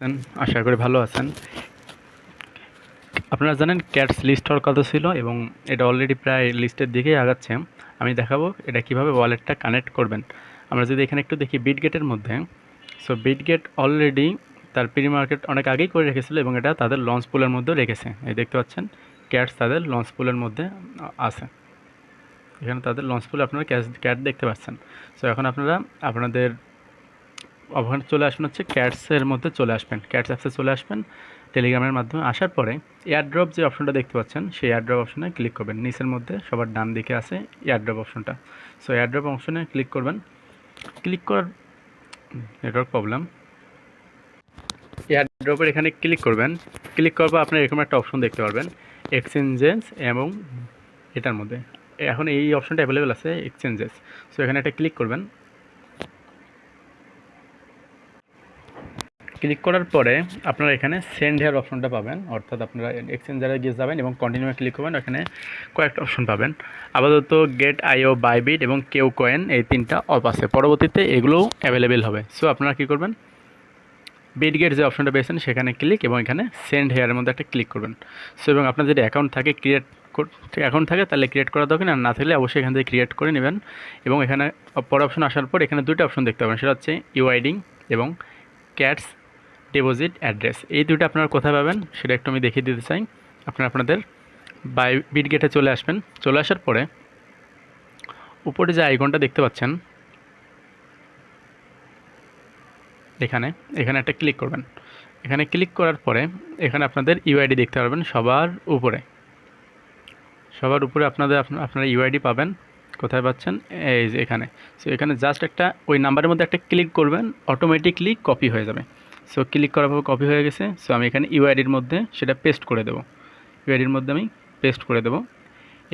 আছেন? আশা করি ভালো আছেন। আপনারা জানেন ক্যাটস লিস্ট হওয়ার কথা ছিল এবং এটা অলরেডি প্রায় লিস্টের দিকেই আগাচ্ছে। আমি দেখাবো এটা কীভাবে ওয়ালেটটা কানেক্ট করবেন। আমরা যদি এখানে একটু দেখি বিটগেটের মধ্যে সো বিটগেট অলরেডি তার প্রি মার্কেট অনেক আগেই করে রেখেছিল এবং এটা তাদের লঞ্চ পুলের মধ্যেও রেখেছে। এই দেখতে পাচ্ছেন ক্যাটস তাদের লঞ্চ পুলের মধ্যে আছে। এখানে তাদের লঞ্চ পুলে আপনারা ক্যাশ ক্যাট দেখতে পাচ্ছেন। সো এখন আপনারা আপনাদের ওখানে চলে আসবেন হচ্ছে ক্যাটসের মধ্যে চলে আসবেন, ক্যাটস অ্যাপসে চলে আসবেন, টেলিগ্রামের মাধ্যমে আসার পরে এয়ারড্রপ যে অপশনটা দেখতে পাচ্ছেন, সেই এয়ারড্রপ অপশনে ক্লিক করবেন। নিচের মধ্যে সবার ডান দিকে আছে এয়ারড্রপ অপশনটা। সো এয়ারড্রপ অপশনে ক্লিক করবেন। ক্লিক করার নেটওয়ার্ক প্রবলেম এয়ারড্রপের এখানে ক্লিক করবেন। ক্লিক করার পর আপনার এরকম একটা অপশন দেখতে পারবেন এক্সচেঞ্জেস এবং এটার মধ্যে। এখন এই অপশনটা অ্যাভেলেবেল আছে এক্সচেঞ্জেস সো এখানে একটা ক্লিক করবেন। ক্লিক করার পরে আপনারা এখানে সেন্ড হেয়ার অপশনটা পাবেন। অর্থাৎ আপনারা এক্সচেঞ্জারে গিয়ে যাবেন এবং কন্টিনিউ ক্লিক করবেন ওখানে কয়েকটা অপশন পাবেন। আপাতত গেট আইও বাইবিট এবং কেউ কয়েন এই তিনটা অফ আছে। পরবর্তীতে এগুলোও অ্যাভেলেবেল হবে। সো আপনারা কী করবেন? বিটগেট যে অপশনটা পেয়েছেন, সেখানে ক্লিক এবং এখানে সেন্ড হেয়ারের মধ্যে একটা ক্লিক করবেন। সো এবং আপনার যদি অ্যাকাউন্ট থাকে ক্রিয়েট অ্যাকাউন্ট থাকে, তাহলে ক্রিয়েট করা দরকার আর না থাকলে অবশ্যই এখান থেকে ক্রিয়েট করে নেবেন। এবং এখানে পর অপশন আসার পর এখানে দুটো অপশন দেখতে পাবেন। সেটা হচ্ছে ইউআইডিং এবং ক্যাটস ডিপোজিট অ্যাড্রেস এই দুটো আপনারা কোথায় পাবেন সেটা একটু আমি দেখিয়ে দিতে চাই। আপনারা আপনাদের বাই বিটগেটে চলে আসবেন। চলে আসার পরে উপরে যে আইকনটা দেখতে পাচ্ছেন, এখানে এখানে একটা ক্লিক করবেন। এখানে ক্লিক করার পরে এখানে আপনাদের ইউআইডি দেখতে পারবেন সবার উপরে। সবার উপরে আপনাদের আপনা- আপনারা ইউআইডি পাবেন। কোথায় পাচ্ছেন? এই যে এখানে। সো এখানে জাস্ট একটা ওই নাম্বারের মধ্যে একটা ক্লিক করবেন অটোমেটিকলি কপি হয়ে যাবে। সো ক্লিক করার পর কপি হয়ে গেছে। সো আমি এখানে ইউআইডির মধ্যে সেটা পেস্ট করে দেবো। ইউআইডির মধ্যে আমি পেস্ট করে দেবো।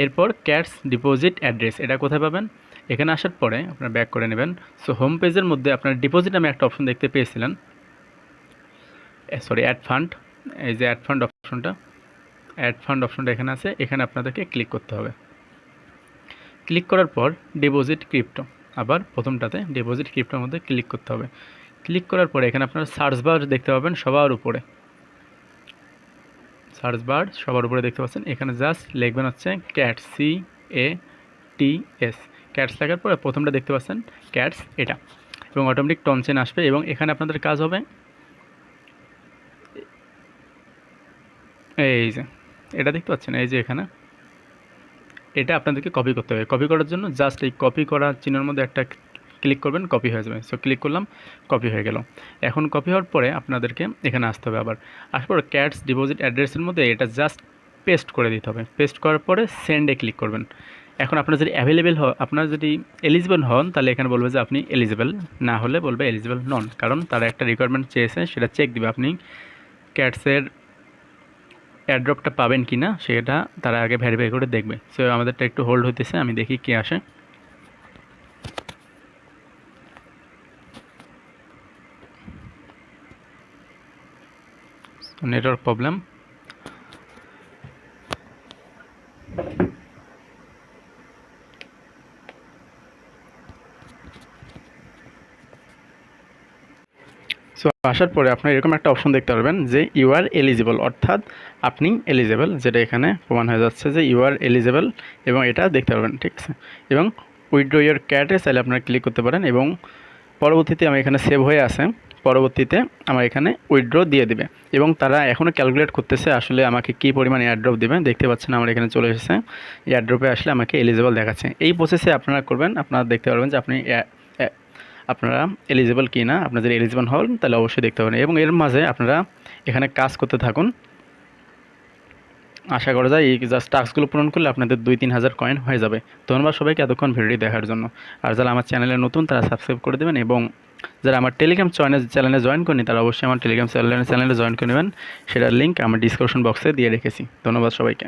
এরপর ক্যাটস ডিপোজিট অ্যাড্রেস এটা কোথায় পাবেন? এখানে আসার পরে আপনারা ব্যাক করে নেবেন। সো হোম পেজের মধ্যে আপনার ডিপোজিট আমি একটা অপশন দেখতে পেয়েছিলেন। সরি অ্যাড ফান্ড এই যে অ্যাড ফান্ড অপশনটা অ্যাড ফান্ড অপশনটা এখানে আছে। এখানে আপনাদেরকে ক্লিক করতে হবে। ক্লিক করার পর ডিপোজিট ক্রিপ্টো আবার প্রথমটাতে ডিপোজিট ক্রিপ্টোর মধ্যে ক্লিক করতে হবে। ক্লিক করার পরে এখানে আপনারা সার্চ বার দেখতে পাবেন সবার উপরে। সার্চ বার সবার উপরে দেখতে পাচ্ছেন, এখানে জাস্ট লিখবেন হচ্ছে cat C A T S cats লেখার পরে প্রথমটা দেখতে পাচ্ছেন ক্যাটস এটা। এবং অটোমেটিক টনচেন আসবে এবং এখানে আপনাদের কাজ হবে এই যে, এটা দেখতে পাচ্ছেন, এই যে এখানে। এটা আপনাদেরকে কপি করতে হবে। কপি করার জন্য জাস্ট এই কপি করা চিহ্নের মধ্যে একটা ক্লিক করবেন কপি হয়ে যাবে। সো ক্লিক করলাম কপি হয়ে গেল। এখন কপি হওয়ার পরে আপনাদেরকে এখানে আসতে হবে আবার। আসার পর ক্যাটস ডিপোজিট অ্যাড্রেসের মধ্যে এটা জাস্ট পেস্ট করে দিতে হবে। পেস্ট করার পরে সেন্ডে ক্লিক করবেন। এখন আপনার যদি অ্যাভেলেবেল হয় আপনার যদি এলিজিবল হন, তাহলে এখানে বলবে যে আপনি এলিজিবল না হলে বলবে এলিজিবল নন কারণ তারা একটা রিকোয়ারমেন্ট চেয়েছে, সেটা চেক দিবে আপনি ক্যাটসের অ্যাড্রপটা পাবেন কি না সেটা তারা আগে ভেরিফাই করে দেখবে। সো আমাদেরটা একটু হোল্ড হতেছে আমি দেখি কে আসে। Network problem. সো আসার পরে আপনার এরকম একটা অপশন দেখতে পারবেন যে ইউ আর এলিজিবল অর্থাৎ আপনি এলিজিবল যেটা এখানে প্রমাণ হয়ে যাচ্ছে যে ইউ আর এলিজিবল এবং এটা দেখতে পারবেন, ঠিক আছে? এবং উইড্রো ইয়ার ক্যাটে চাইলে আপনারা ক্লিক করতে পারেন এবং পরবর্তীতে আমার এখানে সেভ হয়ে আছে। পরবর্তীতে আমার এখানে উইড্রো দিয়ে দিবে। এবং তারা এখনও ক্যালকুলেট করতেছে আসলে আমাকে কী পরিমাণ এয়ারড্রপ দেবে। দেখতে পাচ্ছেন আমার এখানে চলে এসেছে। এয়ারড্রপে আসলে আমাকে এলিজিবল দেখাচ্ছে। এই প্রসেসে আপনারা করবেন, আপনারা দেখতে পারবেন যে আপনি আপনারা এলিজিবল কি না আপনাদের এলিজিবল হন, তাহলে অবশ্যই দেখতে পারেন। এবং এর মাঝে আপনারা এখানে কাজ করতে থাকুন। আশা করা যায় এই জাস্ট টাস্কগুলো পূরণ করলে আপনাদের দুই তিন হাজার কয়েন হয়ে যাবে। ধন্যবাদ সবাইকে এতক্ষণ ভিডিওটি দেখার জন্য। আর যারা আমার চ্যানেলে নতুন, তারা সাবস্ক্রাইব করে দেবেন এবং যারা আমার টেলিগ্রাম চ্যানেল চ্যানেলে জয়েন করেনি তারা অবশ্যই আমার টেলিগ্রাম চ্যানেলে চ্যানেলে জয়েন করে নেবেন। সেটার লিঙ্ক আমার ডিসক্রিপশন বক্সে দিয়ে রেখেছি। ধন্যবাদ সবাইকে।